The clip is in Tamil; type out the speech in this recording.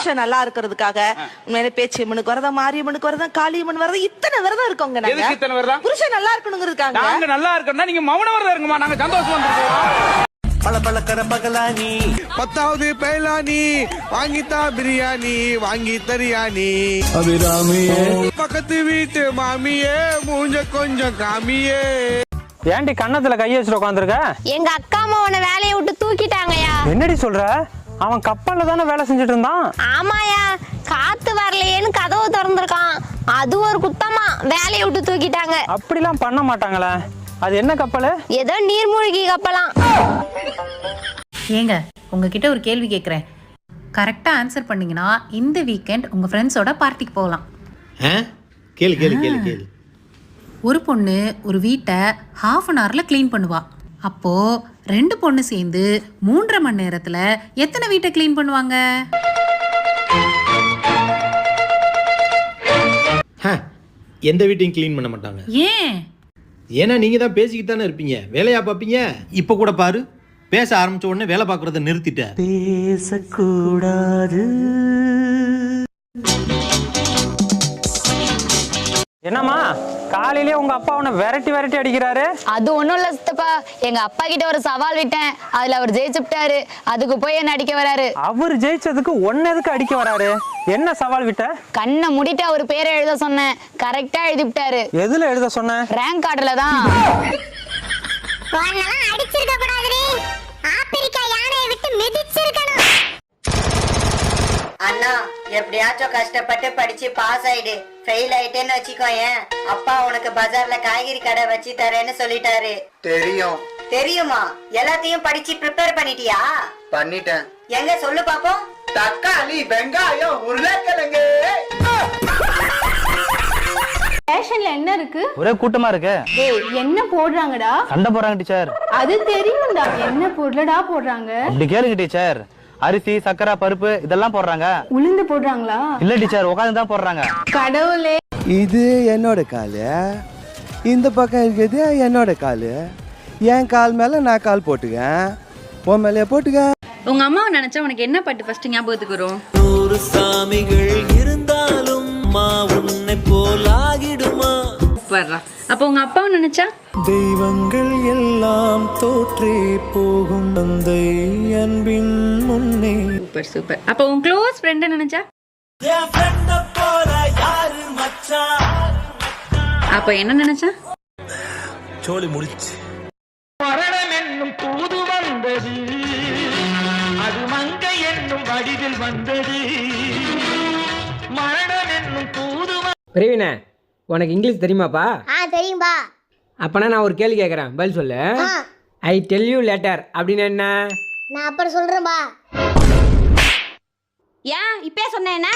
புருஷன் நல்லா இருக்கிறதுக்காக உண்மையிலே பேச்சு அம்மனுக்கு வரதா மாரியம்மனுக்கு வரதா காளியம்மன் வரதா இத்தனை விரதம் இருக்கோங்க எதுக்கு நாங்க இத்தனை விரதம்? புருஷன் நல்லா இருக்கணுங்கிறதுக்காக. நாங்க நல்லா இருக்கோம்னா நீங்க மௌன விரதம் இருங்கம்மா நாங்க சந்தோஷமா இருந்துருக்கோம் பல பழக்கிற பகலானி பத்தாவது பைலானி வாங்கித்தா பிரியாணி வாங்கி தரியாணி அபிராமியே. பக்கத்து வீட்டு மாமியே மூஞ்ச கொஞ்சம் காமியே. ஏன்டி கன்னத்துல கைய வச்சுட்டு உட்காந்துருக்க எங்க அக்கா அம்மா உன்னை வேலையை விட்டு தூக்கிட்டாங்கயா என்னடி சொல்ற? அவன் கப்பல்ல தானே வேலை செஞ்சுட்டு இருந்தான் ஆமாயா காத்து வரலையேன்னு கதவு திறந்திருக்கான். அது ஒரு குத்தமா வேலையை விட்டு தூக்கிட்டாங்க. அப்படிலாம் பண்ண மாட்டாங்களே. அது என்ன கப்பல்? ஏதோ நீர்மூழ்கி கப்பலாம். ஏங்க உங்ககிட்ட ஒரு கேள்வி கேட்குறேன் கரெக்டாக ஆன்சர் பண்ணீங்கன்னா இந்த வீக்கெண்ட் உங்கள் ஃப்ரெண்ட்ஸோட பார்ட்டிக்கு போகலாம். கேளு கேளு கேளு கேளு. ஒரு பொண்ணு ஒரு வீட்டை ஹாஃப் அன் ஹவரில் க்ளீன் பண்ணுவா. அப்போது ரெண்டு பொண்ணு சேர்ந்து மூன்றரை மணி நேரத்தில் எத்தனை வீட்டை க்ளீன் பண்ணுவாங்க? எந்த வீட்டையும் க்ளீன் பண்ண மாட்டாங்க. ஏன்? ஏன்னா நீங்க தான் பேசிக்கிட்டு தானே இருப்பீங்க. வேலையா பார்ப்பீங்க? இப்ப கூட பாரு பேச ஆரம்பிச்ச உடனே வேலை பார்க்கறத நிறுத்திட்ட. பேசக்கூடாது. என்னம்மா காலையிலேயே உங்க அப்பா உன்னை விரட்டி விரட்டி அடிக்கிறாரு? அது ஒண்ணும் இல்ல சித்தப்பா. எங்க அப்பா கிட்ட ஒரு சவால் விட்டேன். அதுல அவர் ஜெயிச்சுட்டாரு அதுக்கு போய் என்ன அடிக்க வராரு? அவர் ஜெயிச்சதுக்கு ஒன்னு எதுக்கு அடிக்க வராரு? என்ன சவால் விட்ட? கண்ணை மூடிட்டு அவர் பேரை எழுத சொன்னேன். கரெக்டா எழுதிவிட்டாரு எதுல எழுத சொன்ன? ரேங்க் கார்டுல தான். அடிச்சிருக்க கூடாதுடி. ஆப்பிரிக்கா யானையை விட்டு மிதிச்சிருக்கணும். அண்ணா எப்படியாச்சும் கஷ்டப்பட்டு படிச்சு பாஸ் ஆயிடு. ஃபெயில் ஆயிட்டேன்னு வச்சுக்கோயேன். அப்பா உனக்கு பஜார்ல காய்கறி கடை வச்சு தரேன்னு சொல்லிட்டாரு. தெரியும். தெரியுமா? எல்லாத்தையும் படிச்சு ப்ரிப்பேர் பண்ணிட்டியா? பண்ணிட்டேன். எங்க சொல்லு பாப்போம். தக்காளி வெங்காயம் உருளைக்கிழங்கு. ஃபேஷன்ல என்ன இருக்கு? ஒரே கூட்டமா இருக்கு. டேய் என்ன போடுறாங்கடா? சண்டை போறாங்க டீச்சர். அது தெரியும்டா. என்ன பொருளடா போடுறாங்க? அப்படி கேளுங்க டீச்சர். அரிசி சக்கரை பருப்பு இதெல்லாம் போடுறாங்க. உளுந்து போடுறாங்களா? இல்ல டீச்சர் உட்காந்து தான் போடுறாங்க. கடவுளே. இது என்னோட காலு. இந்த பக்கம் இருக்கிறது என்னோட காலு. என் கால் மேல நான் கால் போட்டுக்கேன். உன் மேலே போட்டுக்க? உங்கள் அம்மாவை நினச்சா உனக்கு என்ன பாட்டு ஃபஸ்ட்டு ஞாபகத்துக்கு வரும்? நூறு சாமிகள் இருந்தாலும் மா உன்னை போல் ஆகிடுமா? சூப்பர்ரா அப்போ உங்கள் அப்பாவை நினச்சா? தெய்வங்கள் எல்லாம் தோற்றே போகும் தந்தை அன்பின் முன்னே. சூப்பர் சூப்பர் அப்போ உன் க்ளோஸ் ஃப்ரெண்டை நினச்சா? அப்போ என்ன நினச்சா? சோழி முடிச்சு. மரணம் என்னும் தூது வந்தது. அது மங்கை என்னும் வடிவில் வந்தது. மரணம் என்னும் தூது பிரவீன உனக்கு இங்கிலீஷ் தெரியுமாப்பா? ஆ தெரியும்பா. அப்பனா நான் ஒரு கேள்வி கேட்குறேன் பதில் சொல்லு. ஐ டெல் யூ லெட்டர் அப்படின்னு என்ன? நான் அப்புறம் சொல்றேன்பா ஏன் இப்பே சொன்னேன்